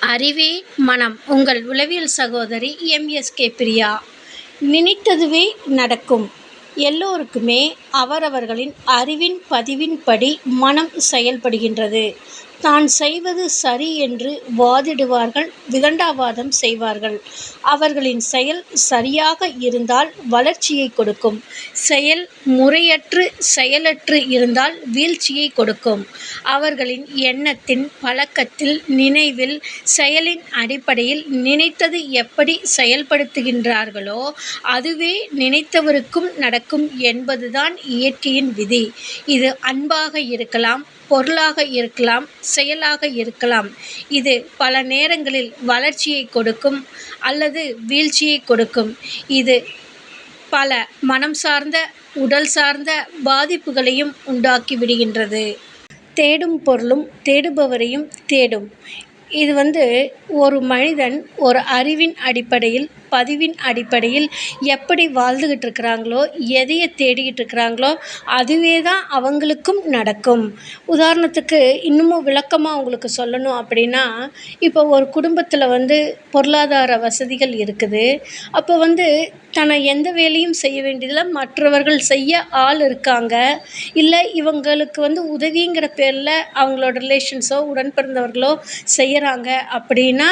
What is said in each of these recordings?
அறிவே மனம். உங்கள் உளவியல் சகோதரி எம்எஸ்கே பிரியா. நினைத்ததுவே நடக்கும். எல்லோருக்குமே அவரவர்களின் அறிவின் பதிவின்படி மனம் செயல்படுகின்றது. தான் செய்வது சரி என்று வாதிடுவார்கள் விதண்டாவாதம் செய்வார்கள். அவர்களின் செயல் சரியாக இருந்தால் வளர்ச்சியை கொடுக்கும். செயல் முறையற்று செயலற்று இருந்தால் வீழ்ச்சியை கொடுக்கும். அவர்களின் எண்ணத்தின் பழக்கத்தில் நினைவில் செயலின் அடிப்படையில் நினைத்தது எப்படி செயல்படுத்துகின்றார்களோ அதுவே நினைத்தவருக்கும் நடக்கும் என்பதுதான் இயற்கையின் விதி. இது அன்பாக இருக்கலாம் பொருளாக இருக்கலாம் செயலாக இருக்கலாம். இது பல நேரங்களில் வளர்ச்சியை கொடுக்கும் அல்லது வீழ்ச்சியை கொடுக்கும். இது பல மனம் சார்ந்த உடல் சார்ந்த பாதிப்புகளையும் உண்டாக்கி விடுகின்றது. தேடும் பொருளும் தேடுபவரையும் தேடும். இது வந்து ஒரு மனிதன் ஒரு அறிவின் அடிப்படையில் பதிவின் அடிப்படையில் எப்படி வாழ்ந்துக்கிட்டு இருக்கிறாங்களோ எதையை தேடிக்கிட்டு இருக்கிறாங்களோ அதுவே தான் அவங்களுக்கும் நடக்கும். உதாரணத்துக்கு இன்னமும் விளக்கமாக உங்களுக்கு சொல்லணும் அப்படின்னா இப்போ ஒரு குடும்பத்தில் வந்து பொருளாதார வசதிகள் இருக்குது. அப்போ வந்து தன்னை எந்த வேலையும் செய்ய வேண்டியதில்லை மற்றவர்கள் செய்ய ஆள் இருக்காங்க. இல்லை இவங்களுக்கு வந்து உதவிங்கிற பேரில் அவங்களோட ரிலேஷன்ஸோ உடன் பிறந்தவர்களோ செய்கிறாங்க அப்படின்னா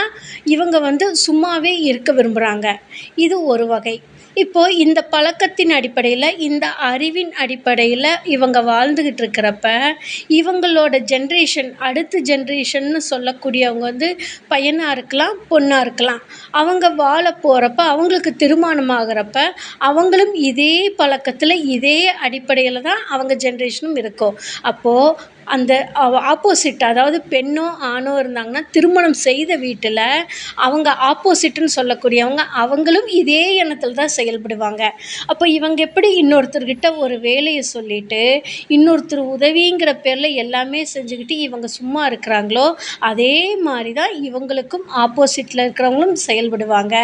இவங்க வந்து சும்மாவே இருக்க விரும்புகிறாங்க இது ஒரு வகை. இப்போது இந்த பழக்கத்தின் அடிப்படையில் இந்த அறிவின் அடிப்படையில் இவங்க வாழ்ந்துக்கிட்டு இருக்கிறப்ப இவங்களோட ஜென்ரேஷன் அடுத்த ஜென்ரேஷன்னு சொல்லக்கூடியவங்க வந்து பையனாக இருக்கலாம் பொண்ணாக இருக்கலாம். அவங்க வாழ போகிறப்ப அவங்களுக்கு திருமணம் ஆகிறப்ப அவங்களும் இதே பழக்கத்தில் இதே அடிப்படையில் தான் அவங்க ஜென்ரேஷனும் இருக்கும். அப்போது அந்த ஆப்போசிட் அதாவது பெண்ணோ ஆணோ இருந்தாங்கன்னா திருமணம் செய்த வீட்டில் அவங்க ஆப்போசிட்டுன்னு சொல்லக்கூடியவங்க அவங்களும் இதே எண்ணத்தில் தான் செயல்படுவாங்க. அப்போ இவங்க எப்படி இன்னொருத்தர்கிட்ட ஒரு வேலையை சொல்லிட்டு இன்னொருத்தர் உதவிங்கிற பேரில் எல்லாமே செஞ்சுக்கிட்டு இவங்க சும்மா இருக்கிறாங்களோ அதே மாதிரி தான் இவங்களுக்கும் ஆப்போசிட்டில் இருக்கிறவங்களும் செயல்படுவாங்க.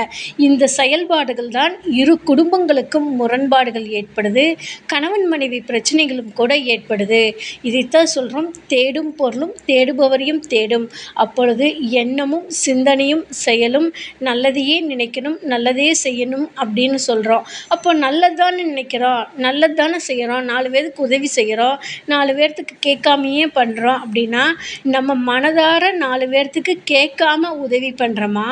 இந்த செயல்பாடுகள் தான் இரு குடும்பங்களுக்கும் முரண்பாடுகள் ஏற்படுது கணவன் மனைவி பிரச்சனைகளும் கூட ஏற்படுது. இதைத்தான் சொல்கிறோம் தேடும் பொருளும் தேடுபவரையும் தேடும். அப்பொழுது எண்ணமும் சிந்தனையும் செயலும் நல்லதையே நினைக்கணும் நல்லதே செய்யணும் அப்படின்னு சொல்கிறோம் அப்போ நல்லது தானே நினைக்கிறோம் நல்லது தானே செய்கிறோம் நாலு பேருக்கு உதவி செய்கிறோம் நாலு பேர்த்துக்கு கேட்காமையே பண்ணுறோம் அப்படின்னா நம்ம மனதார நாலு பேர்த்துக்கு கேட்காம உதவி பண்ணுறோமா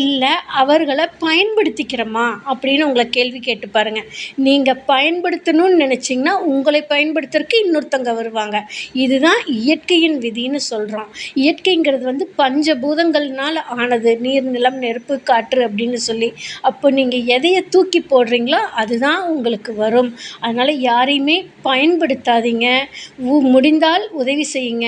இல்லை அவர்களை பயன்படுத்திக்கிறோமா? அப்படின்னு உங்களை கேள்வி கேட்டு பாருங்கள் நீங்கள் பயன்படுத்தணும்னு நினச்சிங்கன்னா உங்களை பயன்படுத்துறதுக்கு இன்னொருத்தவங்க வருவாங்க. இது இதுதான் இயற்கையின் விதின்னு சொல்கிறோம் இயற்கைங்கிறது வந்து பஞ்சபூதங்கள்னால் ஆனது. நீர் நிலம் நெருப்பு காற்று அப்படின்னு சொல்லி. அப்போ நீங்கள் எதையை தூக்கி போடுறீங்களோ அதுதான் உங்களுக்கு வரும். அதனால் யாரையுமே பயன்படுத்தாதீங்க. உ முடிந்தால் உதவி செய்யுங்க.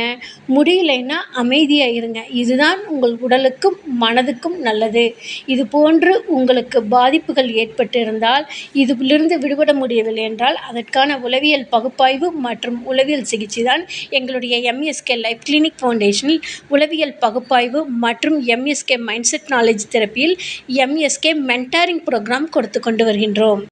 முடியலைன்னா அமைதியாக இருங்க. இதுதான் உங்கள் உடலுக்கும் மனதுக்கும் நல்லது. இது போன்று உங்களுக்கு பாதிப்புகள் ஏற்பட்டிருந்தால் இதிலிருந்து விடுபட முடியவில்லை என்றால் அதற்கான உளவியல் பகுப்பாய்வு மற்றும் உளவியல் சிகிச்சை தான் எங்களுடைய எம்எஸ்கே லைஃப் கிளினிக் ஃபவுண்டேஷனில் உளவியல் பகுப்பாய்வு மற்றும் எம்எஸ்கே மைண்ட் செட் நாலேஜ் தெரப்பியில் எம்எஸ்கே மென்டாரிங் ப்ரோக்ராம் கொடுத்து கொண்டு வருகின்றோம்.